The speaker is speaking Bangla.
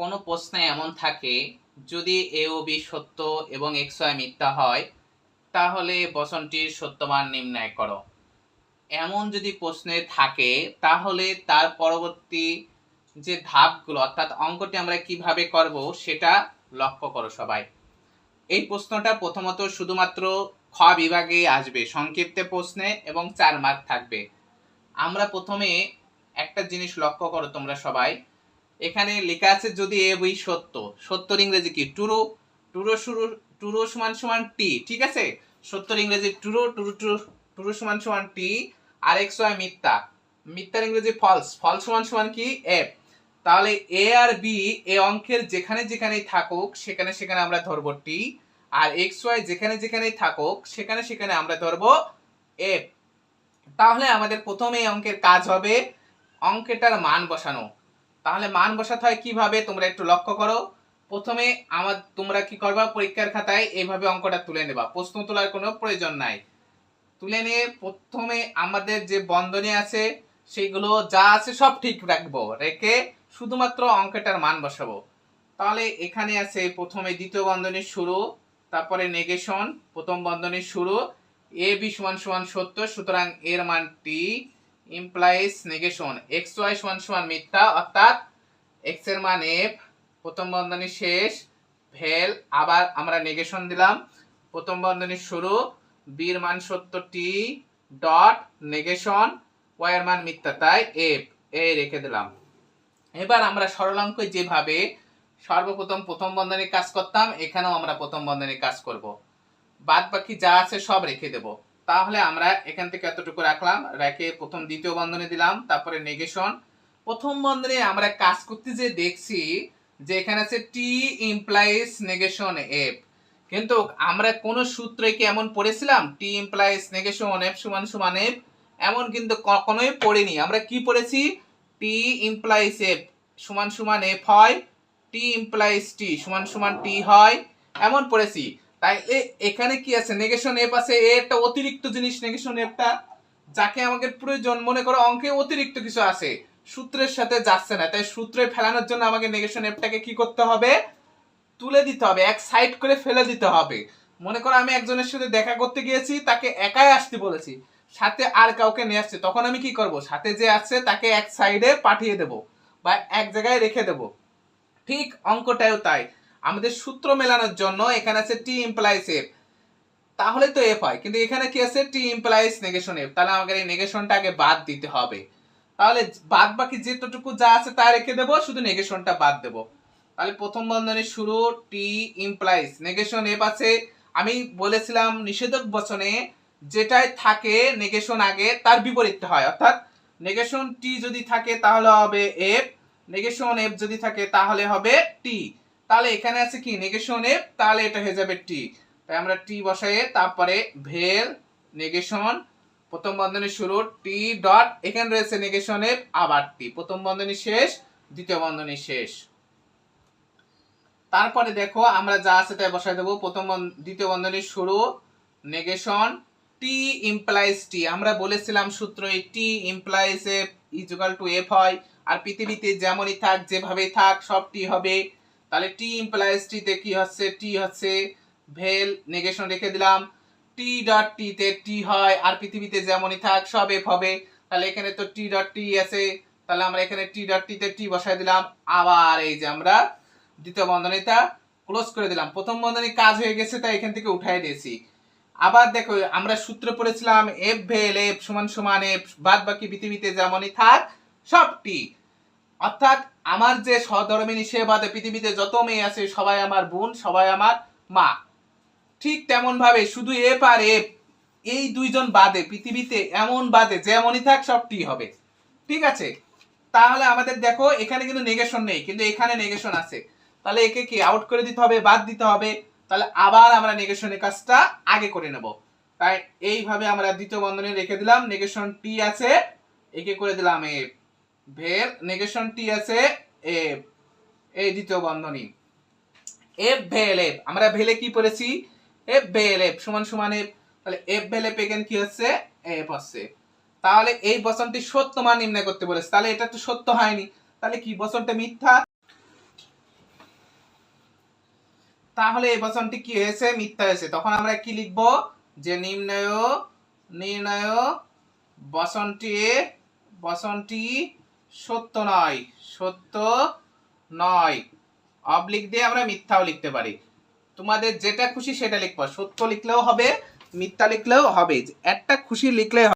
কোনো প্রশ্নে এমন থাকে, যদি এ ও বি সত্য এবং এক্স ওয়াই মিথ্যা হয়, তাহলে বচনটির সত্যমান নির্ণয় করো। এমন যদি প্রশ্নে থাকে, তাহলে তার পরবর্তী যে ধাপগুলো, অর্থাৎ অঙ্কটি আমরা কীভাবে করব, সেটা লক্ষ্য করো সবাই। এই প্রশ্নটা প্রথমত শুধুমাত্র খ বিভাগে আসবে, সংক্ষিপ্তে প্রশ্নে এবং চার মার্ক থাকবে। আমরা প্রথমে একটা জিনিস লক্ষ্য করো তোমরা সবাই। এখানে লেখা আছে যদি এ বই সত্য। সত্যর ইংরেজি কি? টুরু, টুরো শুরু, টুরো সমান সমান টি, ঠিক আছে? সত্যর ইংরেজি টুরো, টুরু টুরু টুরু সমান সমান টি, আর এক্স ওয়াই মিথ্যা। মিথ্যার ইংরেজি ফলস ফলস সমান সমান কি? এফ তাহলে এ আর বি এ অঙ্কের যেখানে যেখানেই থাকুক, সেখানে সেখানে আমরা ধরবো টি, আর এক্স ওয়াই যেখানে যেখানেই থাকুক, সেখানে সেখানে আমরা ধরবো এফ তাহলে আমাদের প্রথমে এই অঙ্কের কাজ হবে অঙ্কেটার মান বসানো। তাহলে মান বসাতে হয় কীভাবে? তোমরা একটু লক্ষ্য করো। প্রথমে আমার, তোমরা কি করবা? পরীক্ষার খাতায় এইভাবে অঙ্কটা তুলে নেবা। প্রশ্ন তোলার কোনো প্রয়োজন নাই। তুলে নিয়ে প্রথমে আমাদের যে বন্ধনী আছে, সেগুলো যা আছে সব ঠিক রাখব। রেখে শুধুমাত্র অঙ্কটার মান বসাবো। তাহলে এখানে আছে, প্রথমে দ্বিতীয় বন্ধনীর শুরু, তারপরে নেগেশন প্রথম বন্ধনীর শুরু, এ বি সমান সমান সত্য সুতরাং এর মান টি ইমপ্লাইজ নেগেশন এক্স ওয়াই সমান সমান মিথ্যা, অর্থাৎ এক্সের মান এফ প্রথম বন্ধনী শেষ ভেল আবার আমরা নেগেশন দিলাম। প্রথম বন্ধনী শুরু বির মান টি ডট নেগেশন ওয়াই এর মান মিথ্যা, তাই এফ এ রেখে দিলাম। এবার আমরা সরলাঙ্ক যেভাবে সর্বপ্রথম প্রথম বন্ধনীর কাজ করতাম, এখানেও আমরা প্রথম বন্ধনীর কাজ করব। বাদ বাকি যা আছে সব রেখে দেব। তাহলে আমরা এখান থেকে এতটুকু রাখলাম, রেখে প্রথম দ্বিতীয় বন্ধনী দিলাম, তারপরে নেগেশন প্রথম বন্ধনে আমরা কাজ করতে যে দেখছি যে এখানে আছে টি ইমপ্লাইজ নেগেশন এফ কিন্তু আমরা কোন সূত্রে কি এমন পড়েছিলাম? টি ইমপ্লাইজ নেগেশন এফ সমান সমান এফ এমন কিন্তু কখনোই পড়িনি। আমরা কি পড়েছি? টি ইমপ্লাইজ এফ সমান সমান এফ হয় টি ইমপ্লাইজ টি সমান সমান টি হয়, এমন পড়েছি। তাই এ- এখানে কি আছে? নেগেশন এফ আছে। এ একটা অতিরিক্ত জিনিস নেগেশন এফটা যাকে আমাদের প্রয়োজন, মনে করো অঙ্কে অতিরিক্ত কিছু আছে, সূত্রের সাথে যাচ্ছে না। তাই সূত্রে ফেলানোর জন্য আমাকে নেগেশন এফটাকে কি করতে হবে? তুলে দিতে হবে, এক সাইড করে ফেলে দিতে হবে। মনে করো আমি একজনের সাথে দেখা করতে গিয়েছি, তাকে একাই আসতে বলেছি। সাথে আর কাউকে নিয়ে আসছে। তখন আমি কি করব? সাথে যে আছে, তাকে এক সাইডে পাঠিয়ে দেব বা এক জায়গায় রেখে দেব। ঠিক অঙ্কটাও তাই। আমাদের সূত্র মেলানোর জন্য এখানে আছে টি ইমপ্লাইস এফ তাহলে তো এফ হয়, কিন্তু এখানে কি আছে? টি ইমপ্লাইজ নেগেশন এফ তাহলে আমাকে এই নেগেশনটা আগে বাদ দিতে হবে। তাহলে বাদ বাকি যেটুকু যা আছে তা রেখে দেবো, শুধু নেগেশনটা বাদ দেবো। তাহলে প্রথম বন্ধনের শুরু টি ইমপ্লাইস নেগেশন এফ আছে। আমি বলেছিলাম নিষেধক বচনে যেটাই থাকে নেগেশন আগে, তার বিপরীতটা হয়। অর্থাৎ নেগেশন টি যদি থাকে তাহলে হবে এফ নেগেশন এফ যদি থাকে তাহলে হবে টি তাহলে এখানে আছে কি? নেগেশন এফ তাহলে এটা হয়ে যাবে টি তাই আমরা টি বসাই, তারপরে ভেল নেগেশন প্রথম বন্ধনী শুরু টি ডট এখানে রয়েছে নেগেশন এফ আবার টি প্রথম বন্ধনী শেষ, দ্বিতীয় বন্ধনী শেষ। তারপরে দেখো, আমরা যা আছে তাই বসাই দেবো। প্রথম দ্বিতীয় বন্ধনীর শুরু নেগেশন টি ইমপ্লাইজ টি আমরা বলেছিলাম সূত্র এই T implies F equal to F হয়। আর পৃথিবীতে যেমনই থাক, যেভাবেই থাক, সব টি হবে। তাহলে টি ইমপ্লাইজ টিতে কি হচ্ছে? টি হচ্ছে ভেল নেগেশন রেখে দিলাম। টি ডট টিতে টি হয়, আর পৃথিবীতে যেমনই থাক সব এফ হবে। তাহলে এখানে তো টি ডট টি আছে। তাহলে আমরা এখানে টি ডট টিতে টি বসাই দিলাম। আবার এই যে আমরা দ্বিতীয় বন্ধনীটা ক্লোজ করে দিলাম। প্রথম বন্ধনী কাজ হয়ে গেছে, তাই এখান থেকে উঠাই দিয়েছি। আবার দেখো, আমরা সূত্র পড়েছিলাম এফ ভেল এফ সমান সমান এফ বাদ বাকি পৃথিবীতে যেমনই থাক, সব টি অর্থাৎ আমার যে সহধর্মিনী সে বাদে পৃথিবীতে যত মেয়ে আছে, সবাই আমার বোন, সবাই আমার মা। ঠিক তেমন ভাবে শুধু এফ আর এফ এই দুইজন বাদে, পৃথিবীতে এমন বাদে, যেমনই থাক সব টি হবে। ঠিক আছে? তাহলে আমাদের দেখো, এখানে কিন্তু নেগেশন নেই, কিন্তু এখানে নেগেশন আছে। তাহলে একে কি? আউট করে দিতে হবে, বাদ দিতে হবে। তাহলে আবার আমরা নেগেশনের কাজটা আগে করে নেব। তাই এইভাবে আমরা দ্বিতীয় বন্ধনে রেখে দিলাম নেগেশন টি আছে, একে করে দিলাম এ ভেল নেগেশন টি আছে এ এই দ্বিতীয় বন্ধনী। এফ ভেল এফ আমরা ভেলে কি পড়েছি? এফ ভেল এফ সমান সমান এফ তাহলে এফ ভেল এফ কি হচ্ছে? এফ হচ্ছে তাহলে এই বচনটি সত্য মান নির্ণয় করতে বলেছে। তাহলে এটা তো সত্য হয়নি। তাহলে কি বচনটা মিথ্যা? তাহলে এই বচনটি কি হয়েছে? মিথ্যা হয়েছে। তখন আমরা কি লিখব? যে নির্ণয় নির্ণয় বচনটি বচনটি সত্য নয় সত্য নয়। অবলিক দিয়ে আমরা মিথ্যাও লিখতে পারি। তোমাদের যেটা খুশি সেটা লিখবা। সত্য লিখলেও হবে, মিথ্যা লিখলেও হবে। একটা খুশি লিখলে